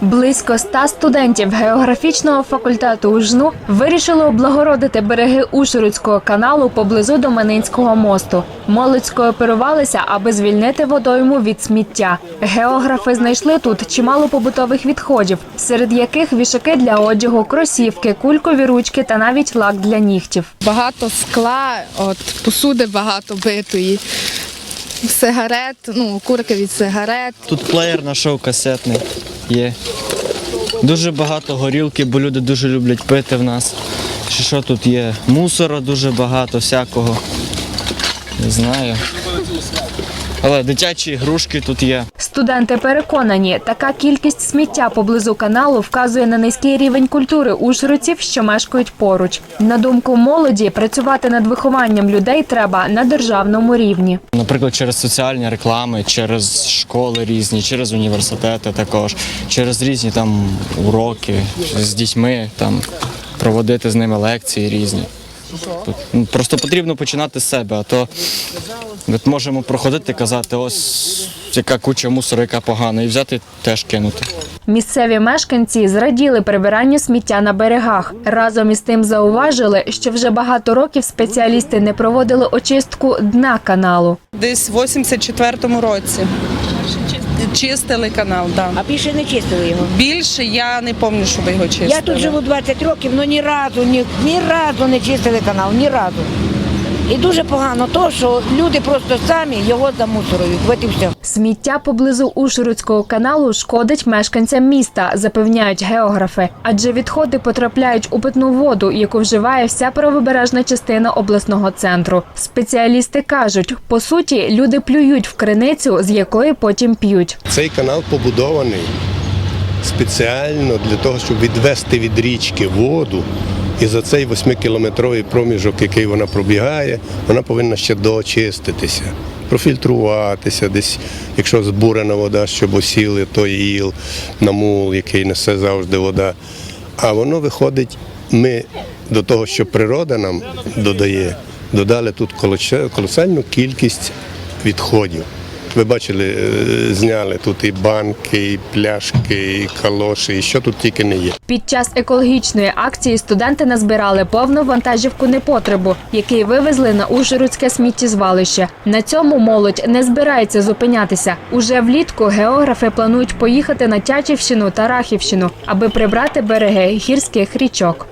Близько ста студентів географічного факультету УЖНУ вирішили облагородити береги Ушерудського каналу поблизу до Менинського мосту. Молодь скооперувалися, аби звільнити водойму від сміття. Географи знайшли тут чимало побутових відходів, серед яких вішаки для одягу, кросівки, кулькові ручки та навіть лак для нігтів. Багато скла, от посуди багато битої, сигарет, ну, курки від сигарет. Тут плеєр знайшов касетний є. Дуже багато горілки, бо люди дуже люблять пити в нас. Ще що тут є? Мусора дуже багато всякого. Не знаю. Але дитячі ігрушки тут є. Студенти переконані, така кількість сміття поблизу каналу вказує на низький рівень культури ужгородців, що мешкають поруч. На думку молоді, працювати над вихованням людей треба на державному рівні. Наприклад, через соціальні реклами, через школи різні, через університети також, через різні там уроки з дітьми, там проводити з ними лекції різні. Ну, Просто потрібно починати з себе, а то от можемо проходити і казати, ось яка куча мусору, яка погана, і взяти теж кинути. Місцеві мешканці зраділи прибиранню сміття на берегах. Разом із тим зауважили, що вже багато років спеціалісти не проводили очистку дна каналу. Десь в 84-му році. Чистили канал, да. А більше не чистили його. Більше я не пам'ятаю, щоб його чистили. Я тут живу 20 років, але ні разу, ні, ні разу не чистили канал, ні разу. І дуже погано то, що люди просто самі його замусорують. От і все. Сміття поблизу Ушурудського каналу шкодить мешканцям міста, запевняють географи. Адже відходи потрапляють у питну воду, яку вживає вся правобережна частина обласного центру. Спеціалісти кажуть, по суті, люди плюють в криницю, з якої потім п'ють. Цей канал побудований спеціально для того, щоб відвести від річки воду. І за цей 8-кілометровий проміжок, який вона пробігає, вона повинна ще доочиститися, профільтруватися, десь, якщо збурена вода, щоб осіли той іл, намул, який несе завжди вода. А воно виходить, ми до того, що природа нам додає, додали тут колосальну кількість відходів. Ви бачили, е, зняли тут і банки, і пляшки, і калоші, і що тут тільки не є. Під час екологічної акції студенти назбирали повну вантажівку непотребу, який вивезли на Ужгородське сміттєзвалище. На цьому молодь не збирається зупинятися. Уже влітку географи планують поїхати на Тячівщину та Рахівщину, аби прибрати береги гірських річок.